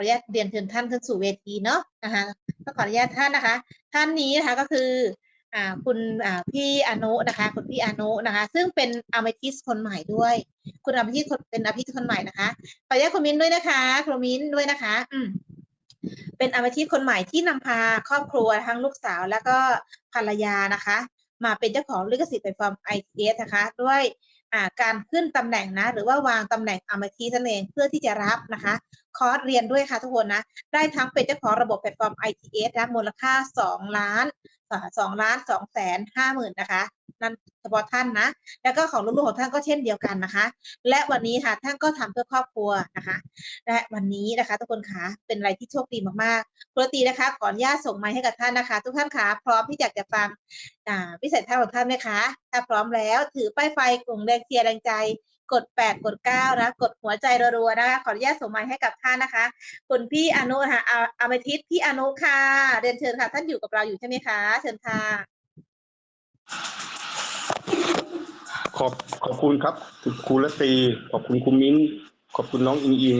ออนุญาตเรียนเชิญท่านขึ้นสู่เวทีเนาะนะคะก็ขออนุญาตท่านนะคะ ท่านนี้นะคะก็คืออ่าคุณอ่าพี่อนุนะคะ คุณพี่อนุนะคะ ซึ่งเป็นอเมทิสคนใหม่ด้วย คุณอเมทิสคนเป็นอเมทิสคนใหม่นะคะขออนุญาตคุณมิ้นด้วยนะคะคุณมิ้นด้วยนะคะ อืมเป็นอเมทิสคนใหม่ที่นำพาครอบครัวทั้งลูกสาวแล้วก็ภรรยานะคะ มาเป็นเจ้าของลิขสิทธิ์แพลตฟอร์ม ITS นะคะ ด้วยการขึ้นตำแหน่งนะ หรือว่าวางตำแหน่งอเมทิสนั่นเองเพื่อที่จะรับนะคะคอร์สเรียนด้วยค่ะทุกคนนะ ได้ทั้งเป็นเจ้าของระบบแพลตฟอร์ม ITS นะมูลค่า 2 ล้านสองล้านสองแสนห้าหมื่นนะคะ นั่นเฉพาะท่านนะ แล้วก็ของลูกๆของท่านก็เช่นเดียวกันนะคะ และวันนี้ค่ะท่านก็ทำเพื่อครอบครัวนะคะ และวันนี้นะคะ ทุกคนคะเป็นอะไรที่โชคดีมากๆปกตินะคะขออนุญาตส่งไมค์ให้กับท่านนะคะ ทุกท่านคะพร้อมที่อยากจะฟังวิสัยทัศน์ของท่านไหมคะ ถ้าพร้อมแล้วถือป้ายไฟกลุ่มแรงเชียร์แรงใจ กด 8 กด 9 นะ กดหัวใจรัวๆนะคะ ขออนุญาตส่งไมค์ให้กับท่านนะคะ คุณพี่อนุค่ะอาอาเมทิตพี่อนุค่ะ เรียนเชิญค่ะ ท่านอยู่กับเราอยู่ใช่ไหมคะ เชิญค่ะ ขอบขอบคุณครับคุณครูละตี ขอบคุณคุณมิ้น ขอบคุณน้องอิงอิง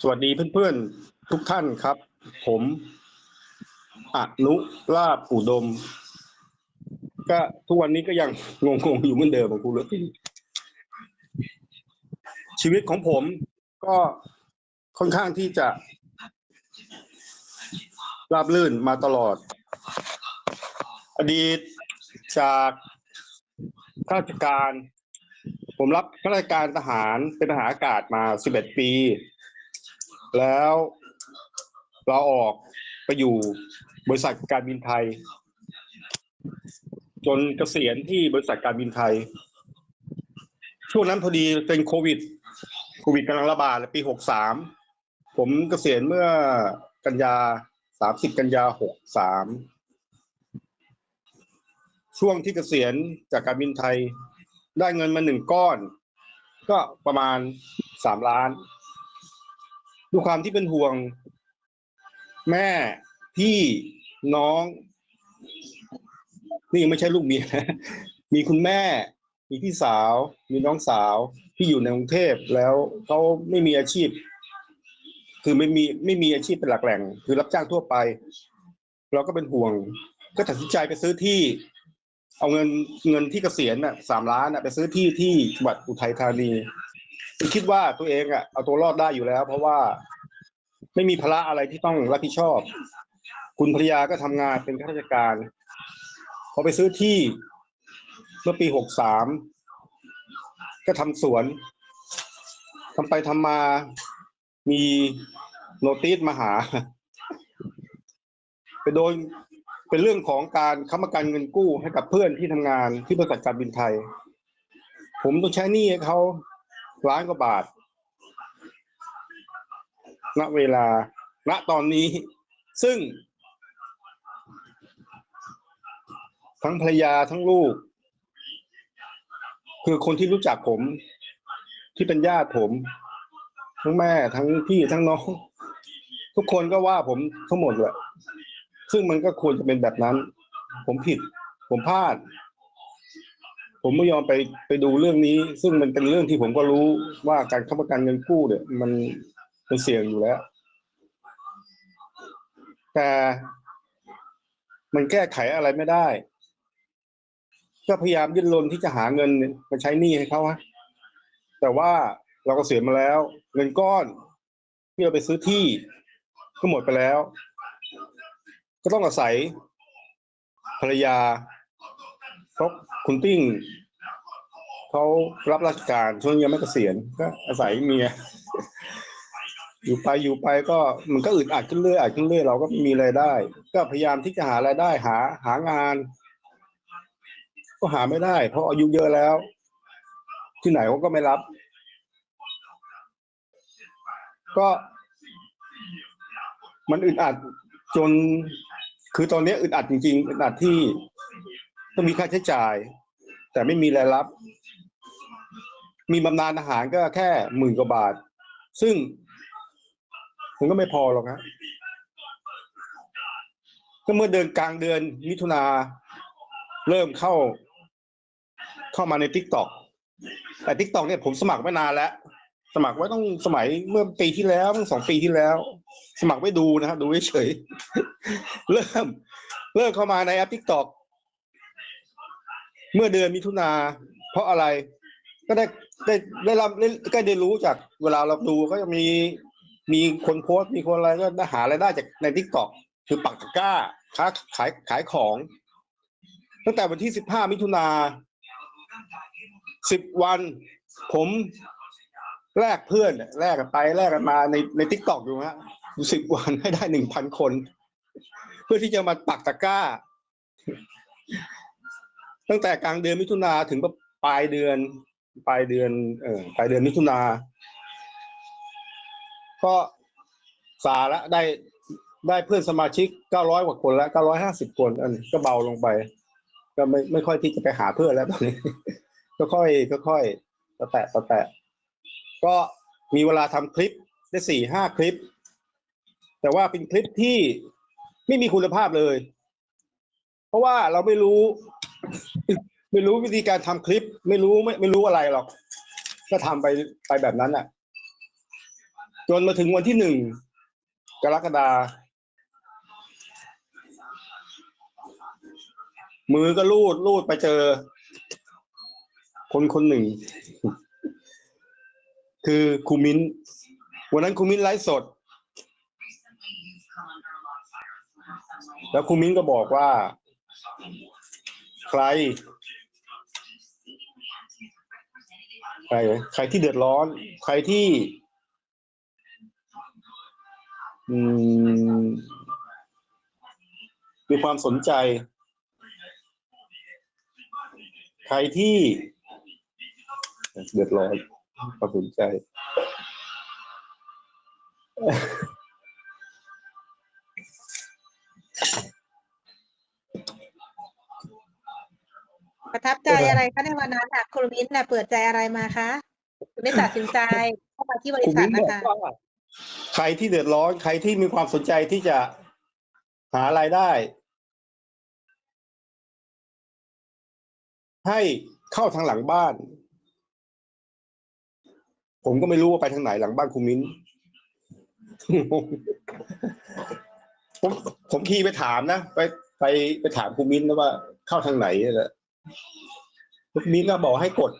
สวัสดีเพื่อนๆ ทุกท่านครับ ผมอนุลาบอุดม ก็ทุกวันนี้ก็ยังงงๆอยู่เหมือนเดิมของครูละตรีชีวิตของผมก็ค่อนข้างที่จะราบลื่นมาตลอด อดีตจากข้าราชการ ผมรับข้าราชการทหารเป็นทหารอากาศมา11ปี แล้วเราออกไปอยู่บริษัทการบินไทย จนเกษียณที่บริษัทการบินไทย ช่วงนั้นพอดีเป็นโควิด โควิดกำลังระบาดเลยปี63ผมเกษียณเมื่อกันยา30กันยา63ช่วงที่เกษียณจากการบินไทย ได้เงินมาหนึ่งก้อน ก็ประมาณสามล้านด้วยความที่เป็นห่วง แม่พี่น้อง นี่ยังไม่ใช่ลูกเมียนะมีคุณแม่ มีพี่สาว มีน้องสาวที่อยู่ในกรุงเทพแล้วเขาไม่มีอาชีพ คือไม่มีไม่มีอาชีพเป็นหลักแหล่ง คือรับจ้างทั่วไป เราก็เป็นห่วง ก็ตัดสินใจไปซื้อที่ เอาเงินเงินที่เกษียณน่ะสามล้านน่ะไปซื้อที่ที่จังหวัดอุทัยธานีคิดว่าตัวเองอะเอาตัวรอดได้อยู่แล้ว เพราะว่าไม่มีภาระอะไรที่ต้องรับผิดชอบ คุณภรรยาก็ทำงานเป็นข้าราชการ พอไปซื้อที่เมื่อปีหกสามก็ทำสวนทำไปทำมามีโนติสมาหา ไปโดนเป็นเรื่องของการค้ำประกันเงินกู้ให้กับเพื่อนที่ทำงานที่บริษัทการบินไทย ผมต้องใช้หนี้เขาล้านกว่าบาท ณ เวลา ณ ตอนนี้ ซึ่ง ทั้งภรรยาทั้งลูก คือคนที่รู้จักผม ที่เป็นญาติผม ทั้งแม่ทั้งพี่ทั้งน้อง ทุกคนก็ว่าผมทั้งหมดแหละซึ่งมันก็ควรจะเป็นแบบนั้น ผมผิด ผมพลาด ผมไม่ยอมไปไปดูเรื่องนี้ ซึ่งมันเป็นเรื่องที่ผมก็รู้ว่าการค้ำประกันเงินกู้เนี่ย มันมันเสี่ยงอยู่แล้ว แต่มันแก้ไขอะไรไม่ได้ ก็พยายามดิ้นรนที่จะหาเงินมาใช้หนี้ให้เขาฮะแต่ว่าเราก็เสียมาแล้ว เงินก้อนที่เราไปซื้อที่ก็หมดไปแล้ว ก็ต้องอาศัยภรรยาเพราะคุณติ้งเขารับราชการช่วงยังไม่เกษียณก็อาศัยเมียอยู่ไปอยู่ไปก็มันก็อึดอัดขึ้นเรื่อยอัดขึ้นเรื่อยเราก็ไม่มีรายได้ ก็พยายามที่จะหารายได้หาหางาน ก็หาไม่ได้ เพราะอายุเยอะแล้ว ที่ไหนเขาก็ไม่รับ ก็ มันอึดอัดจน คือตอนนี้อึดอัดจริงๆอึดอัดที่ต้องมีค่าใช้จ่าย แต่ไม่มีรายรับ มีบำนาญอาหารก็แค่หมื่นกว่าบาท ซึ่งมันก็ไม่พอหรอกนะก็เมื่อเดือนกลางเดือนมิถุนาเริ่มเข้า เข้ามาในทิกตอกแต่ทิกตอกเนี่ยผมสมัครไม่นานแล้ว สมัครไว้ต้องสมัยเมื่อปีที่แล้วเมื่อสองปีที่แล้ว สมัครไว้ดูนะครับดูเฉยเริ่มเริ่มเข้ามาในแอปทิกตอกเมื่อเดือนมิถุนาเพราะอะไร ก็ได้ได้ได้รับได้ก็ได้รู้จากเวลาเราดูก็จะมีมีคนโพสต์มีคนอะไรก็ได้หารายได้จากในทิกตอกคือปักตะก้าค้าขายขายของ ตั้งแต่วันที่สิบห้ามิถุนา สิบวัน ผมแลกเพื่อนแลกกันไปแลกกันมาในในทิกตอกอยู่ฮะสิบวันให้ได้หนึ่งพันคน เพื่อที่จะมาปักตะกร้า ตั้งแต่กลางเดือนมิถุนาถึงปลายเดือน ปลายเดือน เออปลายเดือนมิถุนาก็สาระได้ได้เพื่อนสมาชิกเก้าร้อยกว่าคนแล้วเก้าร้อยห้าสิบคนอันก็เบาลงไป ก็ไม่ไม่ค่อยที่จะไปหาเพื่อนแล้วตอนนี้ ค่อยก็ค่อยๆตะแตะตะแตะก็มีเวลาทำคลิปได้สี่ห้าคลิป แต่ว่าเป็นคลิปที่ไม่มีคุณภาพเลย เพราะว่าเราไม่รู้ ไม่รู้วิธีการทำคลิป ไม่รู้ไม่ไม่รู้อะไรหรอก ก็ทำไปไปแบบนั้นอะ จนมาถึงวันที่หนึ่งกรกฎามือก็ลูดลูดไปเจอ คนคนหนึ่ง คือครูมิ้น วันนั้นครูมิ้นไลฟ์สด แล้วครูมิ้นก็บอกว่า ใคร ใครใครที่เดือดร้อน ใครที่ มีความสนใจ ใครที่ เดือดร้อนความสนใจ ประทับใจอะไรคะในวันนั้นอะคุณมิ้นท์น่ะเปิดใจอะไรมาคะคุณได้ตัดสินใจเข้ามาที่บริคุณษัทมิ้นนะบอกคะว่าใครที่เดือดร้อน ใครที่มีความสนใจที่จะหารายได้ ให้เข้าทางหลังบ้าน ผมก็ไม่รู้ว่าไปทางไหนหลังบ้านคุณมิ้นผมผมขี่ไปถามนะไปไปไปถามคุณมิ้นนะว่า เข้าทางไหนนี่แหละคุณมิ้นก็บอกให้กด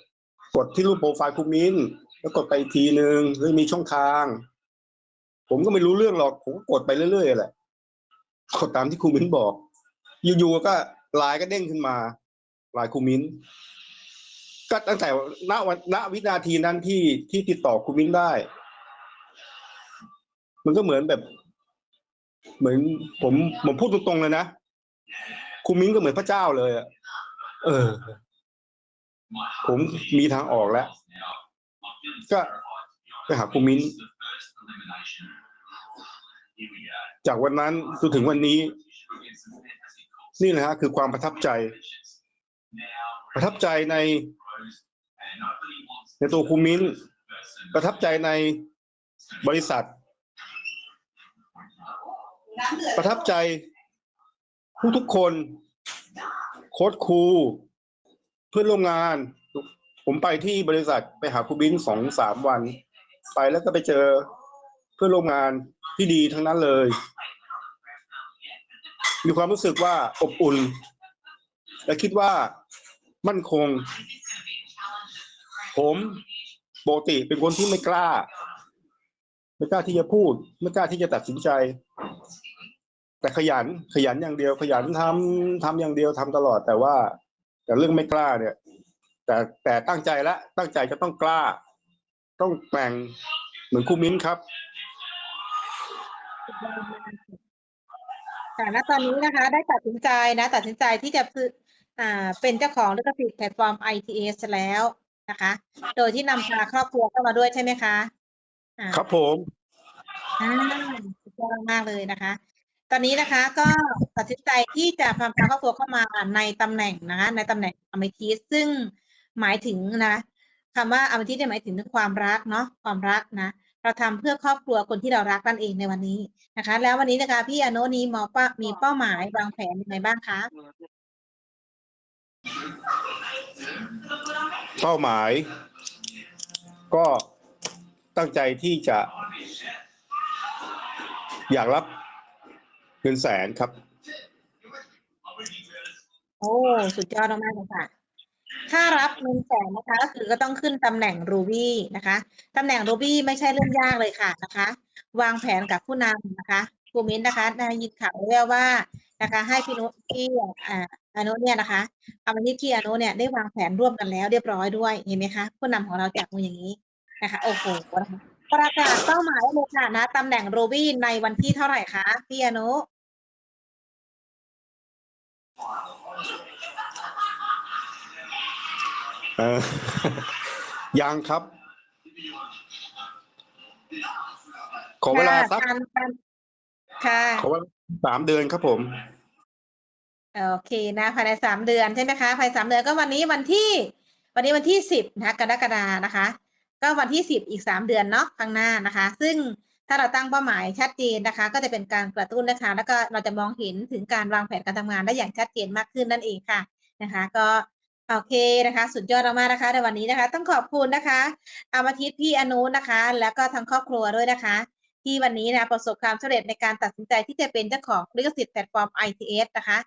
กดที่รูปโปรไฟล์คุณมิ้นแล้วกดไปอีกทีนึงเฮ้ยมีช่องทาง ผมก็ไม่รู้เรื่องหรอก ผมก็กดไปเรื่อยๆแหละกดตามที่ครูมิ้นบอก อยู่ๆก็ไลน์ก็เด้งขึ้นมาไลน์ครูมิ้น ก็ตั้งแต่ณวันณวินาทีนั้นที่ที่ติดต่อครูมิ้นได้ มันก็เหมือนแบบ เหมือน ผมผมพูดตรงๆเลยนะครูมิ้นก็เหมือนพระเจ้าเลยอะเออ ผมมีทางออกแล้ว ก็ไปหาครูมิ้น จากวันนั้นจนถึงวันนี้ นี่แหละฮะคือความประทับใจ ประทับใจใน ในตัวครูมิ้นประทับใจในบริษัท ประทับใจผู้ทุกคน โค้ชครู เพื่อนร่วมงาน ผมไปที่บริษัทไปหาครูบิ้นสองสามวัน ไปแล้วก็ไปเจอเพื่อนร่วมงานที่ดีทั้งนั้นเลย มีความรู้สึกว่าอบอุ่น และคิดว่ามั่นคง ผมปกติเป็นคนที่ไม่กล้า ไม่กล้าที่จะพูด ไม่กล้าที่จะตัดสินใจ แต่ขยัน ขยันอย่างเดียว ขยันทำทำอย่างเดียวทำตลอด แต่ว่า แต่เรื่องไม่กล้าเนี่ย แต่แต่ตั้งใจแล้วตั้งใจจะต้องกล้า ต้องแกร่งเหมือนครูมิ้นครับค่ะณตอนนี้นะคะ ได้ตัดสินใจนะ ตัดสินใจที่จะซื้ออ่าเป็นเจ้าของลิขสิทธิ์แพลตฟอร์ม ITS แล้ว นะคะ โดยที่นำพาครอบครัวเข้ามาด้วยใช่ไหมคะอ่าครับผม อ่าสุดยอดมากเลยนะคะ ตอนนี้นะคะก็ตัดสินใจที่จะพาพาครอบครัวเข้ามาในตำแหน่งนะคะ ในตำแหน่งอเมทิสซึ่งหมายถึงนะคำว่าอเมทิสเนี่ยหมายถึงถึงความรักเนาะความรักนะ เราทำเพื่อครอบครัวคนที่เรารักนั่นเองในวันนี้นะคะ แล้ววันนี้นะคะพี่อโนนี้มองว่ามีเป้าหมายวางแผนยังไงบ้างคะ เป้าหมาย ก็ตั้งใจที่จะ อยากรับเงินแสนครับ โอ้ สุดยอดมากๆเลยค่ะ ถ้ารับเงินแสนนะคะก็คือก็ต้องขึ้นตำแหน่งรูบี้นะคะตำแหน่งรูบี้ไม่ใช่เรื่องยากเลยค่ะนะคะ วางแผนกับผู้นำนะคะครูมิ้นนะคะได้ยินข่าวแว่วๆว่า นะคะให้พี่นุพี่อ่าอนุเนี่ยนะคะเอามาที่ที่อนุเนี่ยได้วางแผนร่วมกันแล้วเรียบร้อยด้วยเห็นไหมคะผู้นำของเราจากมืออย่างนี้นะคะโอ้โหนะคะประกาศเป้าหมายเลยค่ะนะตำแหน่งรูบี้ในวันที่เท่าไหร่คะพี่อนุเออยังครับ ขอเวลาสักค่ะการค่ะขอเวลา สามเดือนครับผม โอเคนะภายในสามเดือนใช่ไหมคะภายในสามเดือนก็วันนี้วันที่ วันนี้วันที่สิบนะคะกรกฎานะคะ ก็วันที่สิบอีกสามเดือนเนาะข้างหน้านะคะ ซึ่งถ้าเราตั้งเป้าหมายชัดเจนนะคะ ก็จะเป็นการกระตุ้นนะคะแล้วก็เราจะมองเห็นถึงการวางแผนการทำงานได้อย่างชัดเจนมากขึ้นนั่นเองค่ะนะคะ ก็โอเคนะคะ สุดยอดมากๆนะคะในวันนี้นะคะ ต้องขอบคุณนะคะอามาทิตย์พี่อนุนะคะ แล้วก็ทั้งครอบครัวด้วยนะคะ ที่วันนี้นะประสบความสำเร็จในการตัดสินใจที่จะเป็นเจ้าของลิขสิทธิ์แพลตฟอร์ม ITS นะคะ